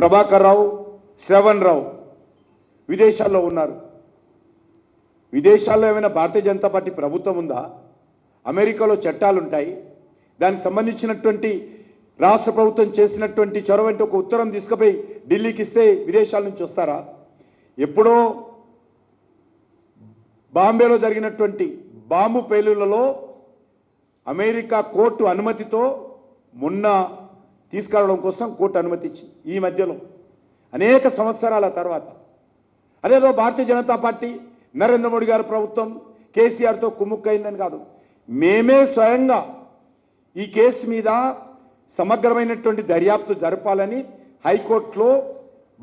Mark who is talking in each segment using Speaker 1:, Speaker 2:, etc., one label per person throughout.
Speaker 1: ప్రభాకర్ రావు శ్రవణ్ రావు విదేశాల్లో ఉన్నారు. విదేశాల్లో ఏమైనా భారతీయ జనతా పార్టీ ప్రభుత్వం ఉందా? అమెరికాలో చట్టాలు ఉంటాయి దానికి సంబంధించినటువంటి రాష్ట్ర ప్రభుత్వం చేసినటువంటి చొరవ అంటే ఒక ఉత్తరం తీసుకుపోయి ఢిల్లీకి ఇస్తే విదేశాల నుంచి వస్తారా? ఎప్పుడో బాంబేలో జరిగినటువంటి బాంబు పేలుళ్ళలో అమెరికా కోర్టు అనుమతితో మొన్న తీసుకురావడం కోసం కోర్టు అనుమతి ఈ మధ్యలో అనేక సంవత్సరాల తర్వాత అదేదో భారతీయ జనతా పార్టీ నరేంద్ర మోడీ గారి ప్రభుత్వం కేసీఆర్తో కుమ్ముక్కైందని కాదు. మేమే స్వయంగా ఈ కేసు మీద సమగ్రమైనటువంటి దర్యాప్తు జరపాలని హైకోర్టులో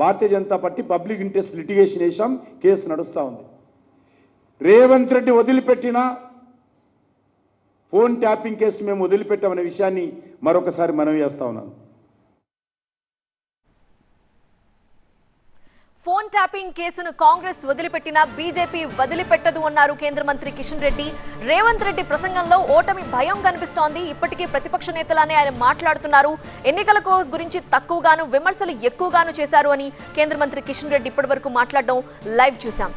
Speaker 1: Bharatiya Janata party public interest litigation వేసాం కేసు నడుస్తూ ఉంది. రేవంత్ రెడ్డి వదిలిపెట్టిన ఫోన్ ట్యాపింగ్ కేసు మేము వదిలిపెట్టామనే విషయాన్ని మరొకసారి మనవి చేస్తా ఉన్నాను.
Speaker 2: ఫోన్ ట్యాపింగ్ కేసును కాంగ్రెస్ వదిలిపెట్టినా బీజేపీ వదిలిపెట్టదు అన్నారు కేంద్ర మంత్రి కిషన్ రెడ్డి. రేవంత్ రెడ్డి ప్రసంగంలో ఓటమి భయం కనిపిస్తోంది. ఇప్పటికీ ప్రతిపక్ష నేతలానే ఆయన మాట్లాడుతున్నారు. ఎన్నికలకు గురించి తక్కువగాను విమర్శలు ఎక్కువగాను చేశారు అని కేంద్ర మంత్రి కిషన్ రెడ్డి ఇప్పటివరకు మాట్లాడడం లైవ్ చూశాం.